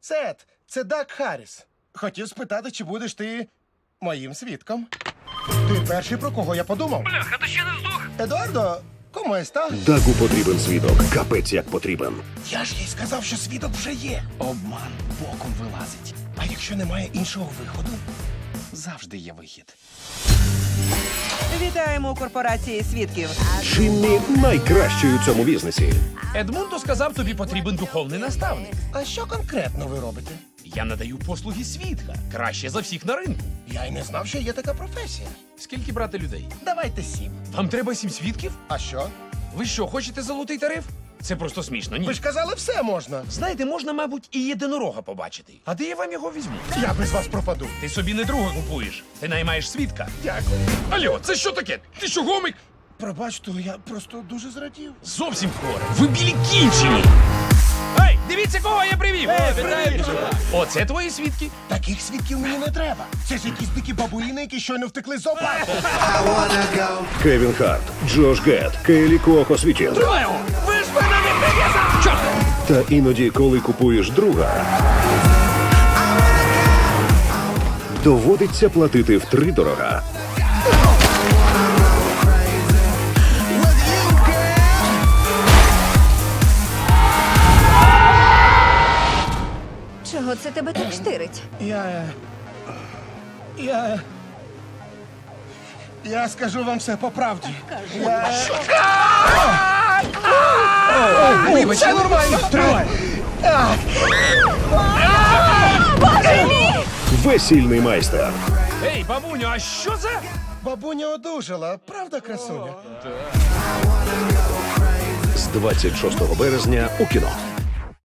Сет, це Дак Харріс. Хотів спитати, чи будеш ти моїм свідком. Ти перший, про кого я подумав. Бляха, ти ще не здох. Едуардо, кому еста? Дагу потрібен свідок. Капець як потрібен. Я ж їй сказав, що свідок вже є. Обман боком вилазить. А якщо немає іншого виходу? Завжди є вихід. Вітаємо у корпорації свідків. Джиммі найкращий у цьому бізнесі. Едмундо сказав, тобі потрібен духовний наставник. А що конкретно ви робите? Я надаю послуги свідка. Краще за всіх на ринку. Я й не знав, що є така професія. Скільки брати людей? Давайте сім. Вам треба сім свідків? А що? Ви що, хочете золотий тариф? Це просто смішно. Ні. Ви ж казали, все можна. Знаєте, можна, мабуть, і єдинорога побачити. А де я вам його візьму? Я без вас пропаду. Ти собі не друга купуєш. Ти наймаєш свідка. Дякую. Алло, це що таке? Ти що, гомик? Пробачте, я просто дуже зрадів. Зовсім хворе. Ви білі кінчені. Ей, дивіться, кого я привів! Оце твої свідки. Таких свідків мені не треба. Це ж якісь дикі бабуїни, які щойно втекли з зоопарку. Кевін Харт, Джош Гет, Кейлі Куоко Світін. Ви Та іноді, коли купуєш друга, доводиться платити втридорога. Чого це тебе так штирить? Я. Я. Я скажу вам все по правді. Я... Вибач, Все нормально. Тримай. Весільний майстер Ей, бабуню, а що за? Бабуня одужала, правда, красуня? з 26 березня у кіно.